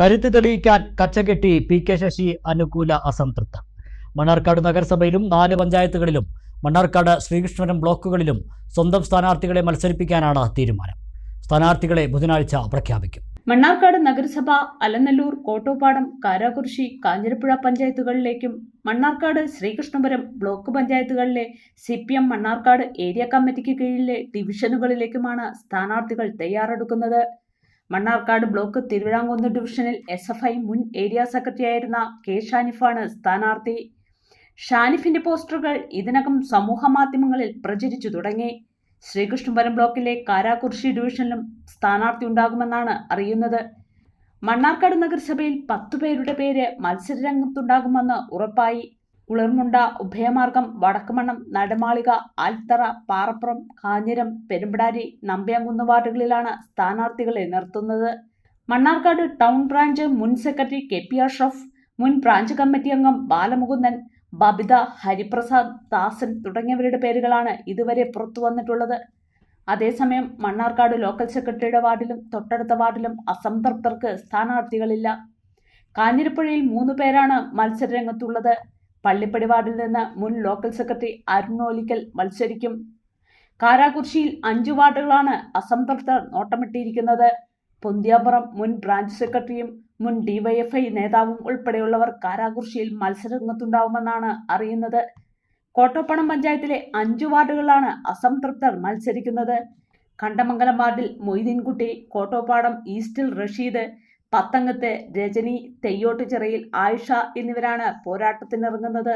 കരുത്ത് തെളിയിക്കാൻ കച്ചകെട്ടി P K Sasi അനുകൂല അസംതൃപ്ത. മണ്ണാർക്കാട് നഗരസഭയിലും നാല് പഞ്ചായത്തുകളിലും മണ്ണാർക്കാട് ശ്രീകൃഷ്ണപുരം ബ്ലോക്കുകളിലും സ്വന്തം സ്ഥാനാർത്ഥികളെ മത്സരിപ്പിക്കാനാണ് തീരുമാനം. സ്ഥാനാർത്ഥികളെ ബുധനാഴ്ച പ്രഖ്യാപിക്കും. മണ്ണാർക്കാട് നഗരസഭ അലനല്ലൂർ കോട്ടോപ്പാടം കാരാകുറിശി കാഞ്ഞിരപ്പുഴ പഞ്ചായത്തുകളിലേക്കും മണ്ണാർക്കാട് ശ്രീകൃഷ്ണപുരം ബ്ലോക്ക് പഞ്ചായത്തുകളിലെ C P M Mannarkkad area കമ്മിറ്റിക്ക് കീഴിലെ ഡിവിഷനുകളിലേക്കുമാണ് സ്ഥാനാർത്ഥികൾ തയ്യാറെടുക്കുന്നത്. മണ്ണാർക്കാട് ബ്ലോക്ക് തിരുവിഴാങ്കുന്ന് ഡിവിഷനിൽ എസ് എഫ് ഐ മുൻ ഏരിയ സെക്രട്ടറിയായിരുന്ന കെ ഷാനിഫാണ് സ്ഥാനാർത്ഥി. ഷാനിഫിന്റെ പോസ്റ്ററുകൾ ഇതിനകം സമൂഹ മാധ്യമങ്ങളിൽ പ്രചരിച്ചു തുടങ്ങി. ശ്രീകൃഷ്ണപുരം ബ്ലോക്കിലെ കാരാകുർശി ഡിവിഷനിലും സ്ഥാനാർത്ഥി ഉണ്ടാകുമെന്നാണ് അറിയുന്നത്. മണ്ണാർക്കാട് നഗരസഭയിൽ പത്തു പേരുടെ പേര് മത്സരരംഗത്തുണ്ടാകുമെന്ന് ഉറപ്പായി. കുളിർമുണ്ട ഉഭയമാർഗം വടക്കുമണ്ണം നടമാളിക ആൽത്തറ പാറപ്പുറം കാഞ്ഞിരം പെരുമ്പടാരി നമ്പ്യാങ്കുന്ന് വാർഡുകളിലാണ് സ്ഥാനാർത്ഥികളെ നിർത്തുന്നത്. മണ്ണാർക്കാട് ടൗൺ ബ്രാഞ്ച് മുൻ സെക്രട്ടറി കെ പി അഷ്റഫ് മുൻ ബ്രാഞ്ച് കമ്മിറ്റി അംഗം ബാലമുകുന്ദൻ ബബിത ഹരിപ്രസാദ് ദാസൻ തുടങ്ങിയവരുടെ പേരുകളാണ് ഇതുവരെ പുറത്തു വന്നിട്ടുള്ളത്. അതേസമയം മണ്ണാർക്കാട് ലോക്കൽ സെക്രട്ടറിയുടെ വാർഡിലും തൊട്ടടുത്ത വാർഡിലും അസംതൃപ്തർക്ക് സ്ഥാനാർത്ഥികളില്ല. കാഞ്ഞിരപ്പുഴയിൽ മൂന്ന് പേരാണ് മത്സരരംഗത്തുള്ളത്. പള്ളിപ്പടി വാർഡിൽ നിന്ന് മുൻ ലോക്കൽ സെക്രട്ടറി അരുണോലിക്കൽ മത്സരിക്കും. കാരാകുർശിയിൽ അഞ്ചു വാർഡുകളാണ് അസംതൃപ്തർ നോട്ടമിട്ടിരിക്കുന്നത്. പൊന്തിയാപുറം മുൻ ബ്രാഞ്ച് സെക്രട്ടറിയും മുൻ ഡിവൈഎഫ്ഐ നേതാവും ഉൾപ്പെടെയുള്ളവർ കാരാകുർശിയിൽ മത്സരരംഗത്തുണ്ടാവുമെന്നാണ് അറിയുന്നത്. കോട്ടപ്പണം പഞ്ചായത്തിലെ അഞ്ചു വാർഡുകളിലാണ് അസംതൃപ്തർ മത്സരിക്കുന്നത്. കണ്ടമംഗലം വാർഡിൽ മൊയ്തീൻകുട്ടി കോട്ടോപ്പാടം ഈസ്റ്റിൽ റഷീദ് പത്തങ്ങത്ത് രജനി തെയ്യോട്ടുചിറയിൽ ആയിഷ എന്നിവരാണ് പോരാട്ടത്തിനിറങ്ങുന്നത്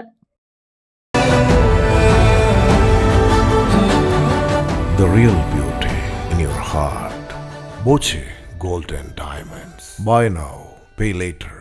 The real beauty in your heart. Boche Golden Diamonds. Buy now, pay later.